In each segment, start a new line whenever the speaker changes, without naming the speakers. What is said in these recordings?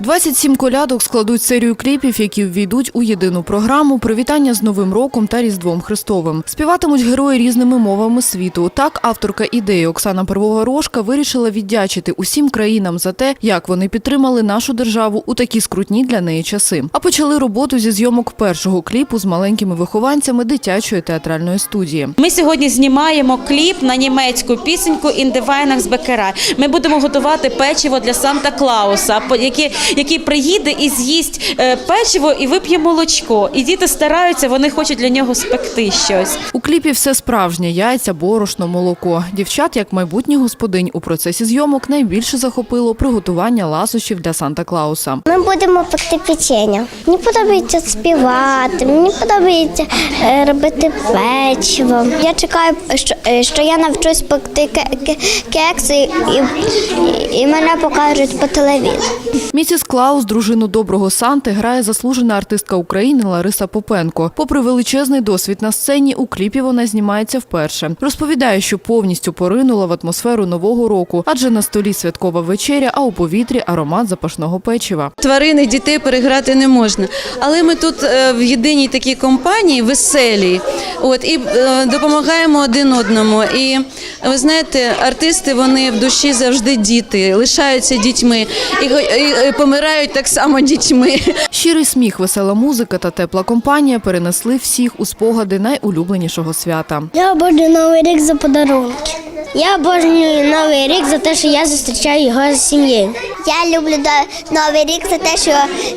27 колядок складуть серію кліпів, які ввійдуть у єдину програму Привітання з Новим роком та Різдвом Христовим. Співатимуть герої різними мовами світу. Так, авторка ідеї Оксана Первоворожка вирішила віддячити усім країнам за те, як вони підтримали нашу державу у такі скрутні для неї часи. А почали роботу зі зйомок першого кліпу з маленькими вихованцями дитячої театральної студії.
Ми сьогодні знімаємо кліп на німецьку пісеньку «In the Weihnachtsbäckerei». Ми будемо готувати печиво для Санта Клауса, по- який, приїде і з'їсть е, печиво і вип'є молочко. І діти стараються, вони хочуть для нього спекти щось.
У кліпі все справжнє яйця, борошно, молоко. Дівчат, як майбутніх господинь, у процесі зйомок найбільше захопило приготування ласощів для Санта Клауса.
Ми будемо пекти печення. Мені подобається співати, мені подобається е, робити печиво. Я чекаю, що, е, що я навчусь пекти ке- ке- кекси і, і, і мене покажуть по телевізору.
Місіс Клаус, дружину доброго Санти, грає заслужена артистка України Лариса Попенко. Попри величезний досвід на сцені, у кліпі вона знімається вперше. Розповідає, що повністю поринула в атмосферу нового року, адже на столі святкова вечеря, а у повітрі аромат запашного печива.
Тварини дітей переграти не можна. Але ми тут е, в єдиній такій компанії веселій, от і е, допомагаємо один одному. І ви знаєте, артисти вони в душі завжди діти, лишаються дітьми і, і, і помирають так само дітьми.
Щирий сміх, весела музика та тепла компанія перенесли всіх у спогади найулюбленішого свята.
Я обожнюю новий рік за подарунки. Я обожнюю новий рік за те, що я зустрічаю його з сім'єю. Я люблю новий рік за те, що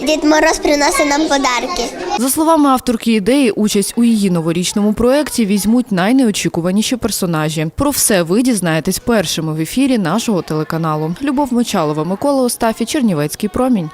Дід Мороз приносить нам подарки.
За словами авторки ідеї, участь у її новорічному проєкті візьмуть найнеочікуваніші персонажі. Про все ви дізнаєтесь першими в ефірі нашого телеканалу. Любов Мочалова, Микола Остафі, Чернівецький промінь.